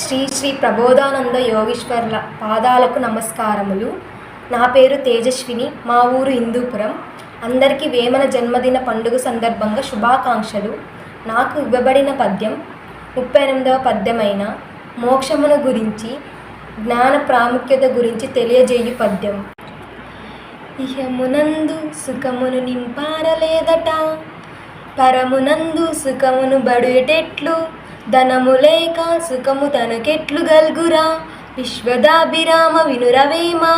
శ్రీ శ్రీ ప్రబోధానంద యోగీశ్వర్ల పాదాలకు నమస్కారములు. నా పేరు తేజస్విని మా ఊరు హిందూపురం అందరికీ వేమన జన్మదిన పండుగ సందర్భంగా శుభాకాంక్షలు. నాకు ఇవ్వబడిన పద్యం ముప్పై ఎనిమిదవ పద్యమైన మోక్షమును గురించి జ్ఞాన ప్రాముఖ్యత గురించి తెలియజేయు పద్యం. ఇహమునందు సుఖమును నింపారలేదట పరమునందు సుఖమును బడుటెట్లు ధనము లేక సుఖము తనకెట్లు గల్గురా. విశ్వదాభిరామ వినురవేమా.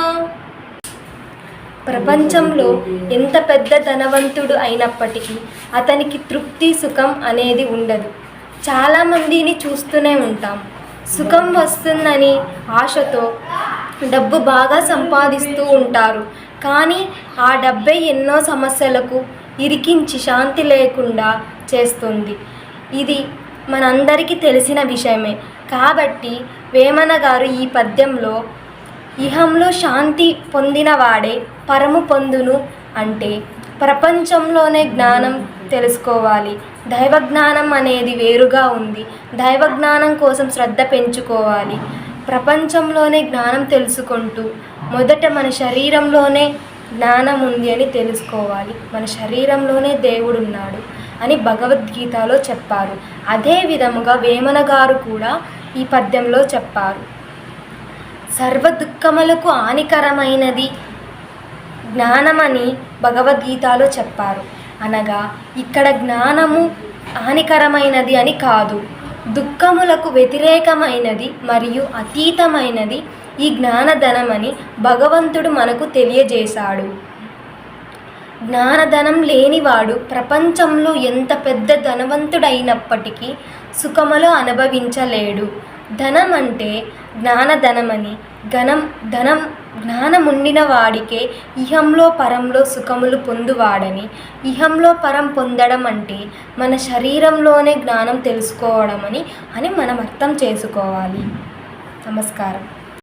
ప్రపంచంలో ఎంత పెద్ద ధనవంతుడు అయినప్పటికీ అతనికి తృప్తి సుఖం అనేది ఉండదు. చాలామందిని చూస్తూనే ఉంటాం. సుఖం వస్తుందని ఆశతో డబ్బు బాగా సంపాదిస్తూ ఉంటారు. కానీ ఆ డబ్బే ఎన్నో సమస్యలకు ఇరికించి శాంతి లేకుండా చేస్తుంది. ఇది మనందరికీ తెలిసిన విషయమే. కాబట్టి వేమన గారు ఈ పద్యంలో ఇహంలో శాంతి పొందినవాడే పరము పొందును అంటే ప్రపంచంలోనే జ్ఞానం తెలుసుకోవాలి. దైవ జ్ఞానం అనేది వేరుగా ఉంది. దైవ జ్ఞానం కోసం శ్రద్ధ పెంచుకోవాలి. ప్రపంచంలోనే జ్ఞానం తెలుసుకుంటూ మొదట మన శరీరంలోనే జ్ఞానం ఉంది అని తెలుసుకోవాలి. మన శరీరంలోనే దేవుడు ఉన్నాడు అని భగవద్గీతలో చెప్పారు. అదే విధముగా వేమన గారు కూడా ఈ పద్యంలో చెప్పారు. సర్వ దుఃఖములకు హానికరమైనది జ్ఞానమని భగవద్గీతలో చెప్పారు. అనగా ఇక్కడ జ్ఞానము హానికరమైనది అని కాదు. దుఃఖములకు వ్యతిరేకమైనది మరియు అతీతమైనది ఈ జ్ఞానధనమని భగవంతుడు మనకు తెలియజేశాడు. జ్ఞానధనం లేనివాడు ప్రపంచంలో ఎంత పెద్ద ధనవంతుడైనప్పటికీ సుఖములు అనుభవించలేడు. ధనం అంటే జ్ఞానధనమని ఘనం ధనం జ్ఞానముండిన వాడికే ఇహంలో పరంలో సుఖములు పొందువాడని. ఇహంలో పరం పొందడం అంటే మన శరీరంలోనే జ్ఞానం తెలుసుకోవడమని అని మనం అర్థం చేసుకోవాలి. నమస్కారం.